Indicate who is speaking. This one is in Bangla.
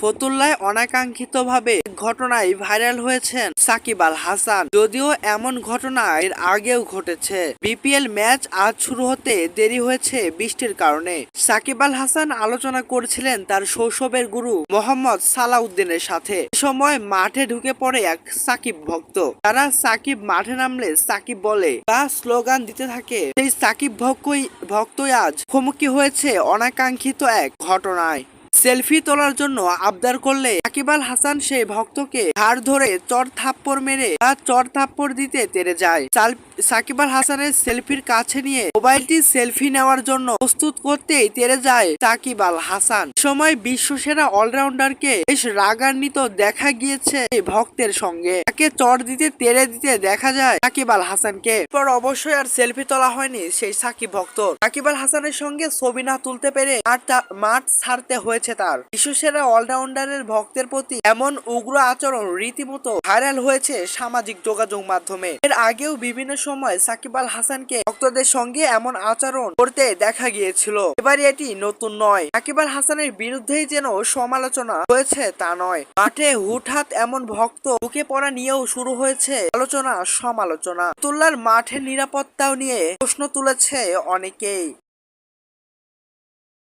Speaker 1: ফতুল্লায় অনাকাঙ্ক্ষিতভাবে ঘটনায় ভাইরাল হয়েছেন সাকিব আল হাসান। যদিও এমন ঘটনা এর আগেও ঘটেছে। বিপিএল ম্যাচ আজ শুরু হতে দেরি হয়েছে বৃষ্টির কারণে। সাকিব আল হাসান আলোচনা করছিলেন তার শৈশবের গুরু মোহাম্মদ সালাউদ্দিনের সাথে। সময় মাঠে ঢুকে পড়ে এক সাকিব ভক্ত। তারা সাকিব মাঠে নামলে সাকিব বলে বা স্লোগান দিতে থাকে। সেই সাকিব ভক্তই ভক্তই আজ মুখোমুখি হয়েছে অনাকাঙ্ক্ষিত এক ঘটনায়। সেলফি তোলার জন্য আবদার করলে সাকিব আল হাসান সেই ভক্তকে ঘাড় ধরে চর থাপ্পড় মেরে বা চর থাপ্পড় দিতে তেরে যায়। সাল- সাকিব আল হাসানের সেলফির কাছে নিয়ে মোবাইলটি সেলফি নেওয়ার জন্য প্রস্তুত করতেই তেরে যায় সাকিব আল হাসান। সময় বিশ্বসেরা অলরাউন্ডারকে বেশ রাগান্বিত দেখা গিয়েছে এই ভক্তের সঙ্গে। তাকে চর দিতে তেরে দিতে দেখা যায় সাকিব আল হাসানকে। পর অবশ্যই আর সেলফি তোলা হয়নি সেই সাকিব ভক্ত। সাকিব আল হাসানের সঙ্গে ছবি না তুলতে পেরে মাঠ ছাড়তে হয়েছে। তার। বিশ্বসেরা অলরাউন্ডারের ভক্তের প্রতি এমন উগ্র আচরণ রীতিমতো ভাইরাল হয়েছে সামাজিক যোগাযোগ মাধ্যমে। এর আগেও বিভিন্ন সময় সাকিব আল হাসানকে ভক্তদের সঙ্গে এমন আচরণ করতে দেখা গিয়েছিল। এবারে এটি নতুন নয়। সাকিব আল হাসানের বিরুদ্ধেই যেন সমালোচনা হয়েছে তা নয়। মাঠে হুটহাট এমন ভক্ত ঢুকে পড়া নিয়েও শুরু হয়েছে আলোচনা সমালোচনা তুল্লার মাঠের নিরাপত্তাও নিয়ে প্রশ্ন তুলেছে অনেকেই।